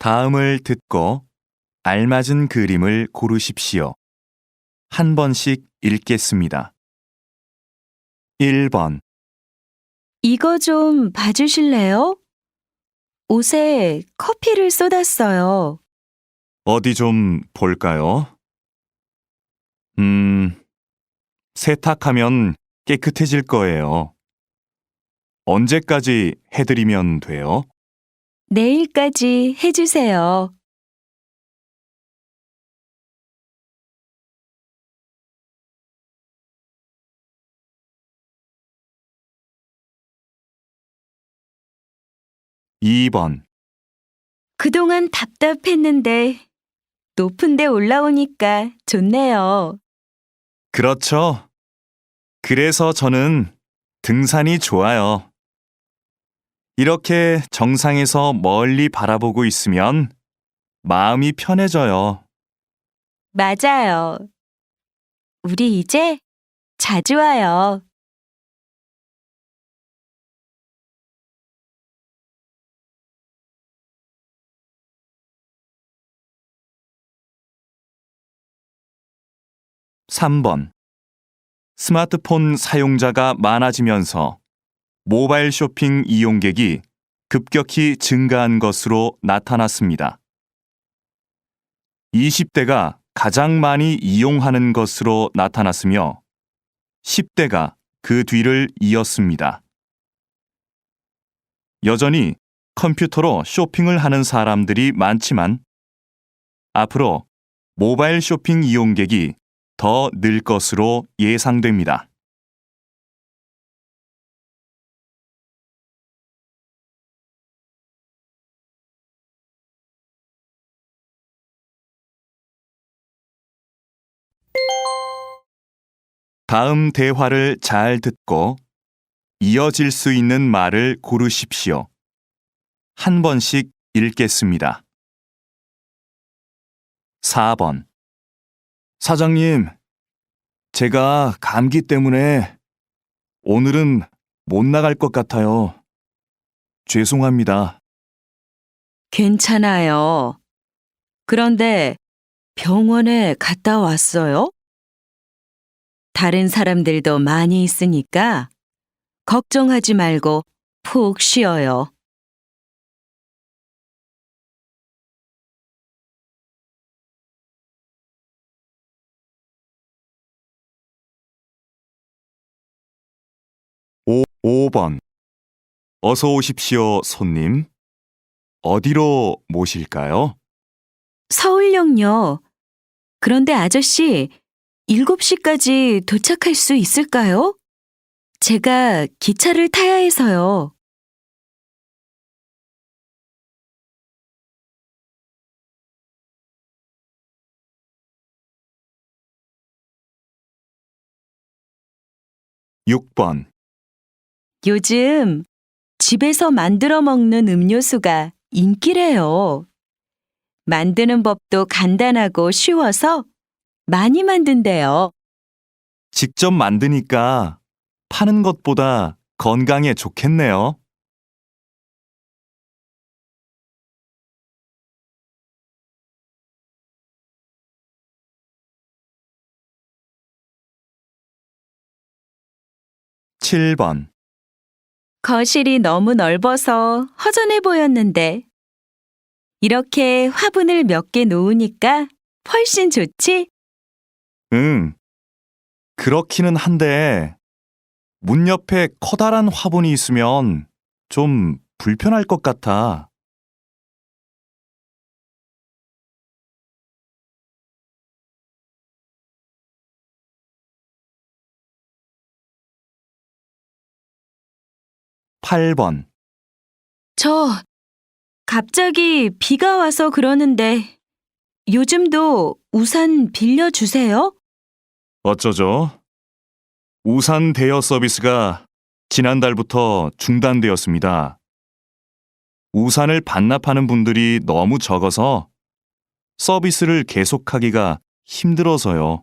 다음을 듣고 알맞은 그림을 고르십시오. 한 번씩 읽겠습니다. 1번, 이거 좀 봐주실래요? 옷에 커피를 쏟았어요. 어디 좀 볼까요? 음, 세탁하면 깨끗해질 거예요. 언제까지 해드리면 돼요? 내일까지 해주세요. 이번 그동안 답답했는데 높은 데 올라오니까 좋네요. 그렇죠. 그래서 저는 등산이 좋아요. 이렇게 정상에서 멀리 바라보고 있으면 마음이 편해져요. 맞아요. 우리 이제 자주 와요. 삼번 스마트폰 사용자가 많아지면서 모바일 쇼핑 이용객이 급격히 증가한 것으로 나타났습니다. 20대가 가장 많이 이용하는 것으로 나타났으며 10대가 그 뒤를 이었습니다. 여전히 컴퓨터로 쇼핑을 하는 사람들이 많지만 앞으로 모바일 쇼핑 이용객이 더 늘 것으로 예상됩니다. 다음 대화를 잘 듣고 이어질 수 있는 말을 고르십시오. 한 번씩 읽겠습니다. 4번 사장님, 제가 감기 때문에 오늘은 못 나갈 것 같아요. 죄송합니다. 괜찮아요. 그런데 병원에 갔다 왔어요? 다른 사람들도 많이 있으니까 걱정하지 말고 푹 쉬어요. 오 5번 어서 오십시오, 손님. 어디로 모실까요? 서울역요. 그런데 아저씨, 7시까지 도착할 수 있을까요? 제가 기차를 타야 해서요. 육번 요즘 집에서 만들어 먹는 음료수가 인기래요. 만드는 법도 간단하고 쉬워서 많이 만든대요. 직접 만드니까 파는 것보다 건강에 좋겠네요. 칠번 거실이 너무 넓어서 허전해 보였는데 이렇게 화분을 몇 개 놓으니까 훨씬 좋지? 응. 그렇기는 한데, 문 옆에 커다란 화분이 있으면 좀 불편할 것 같아. 팔번 저 갑자기 비가 와서 그러는데 요즘도 우산 빌려주세요? 어쩌죠? 우산 대여 서비스가 지난달부터 중단되었습니다. 우산을 반납하는 분들이 너무 적어서 서비스를 계속하기가 힘들어서요.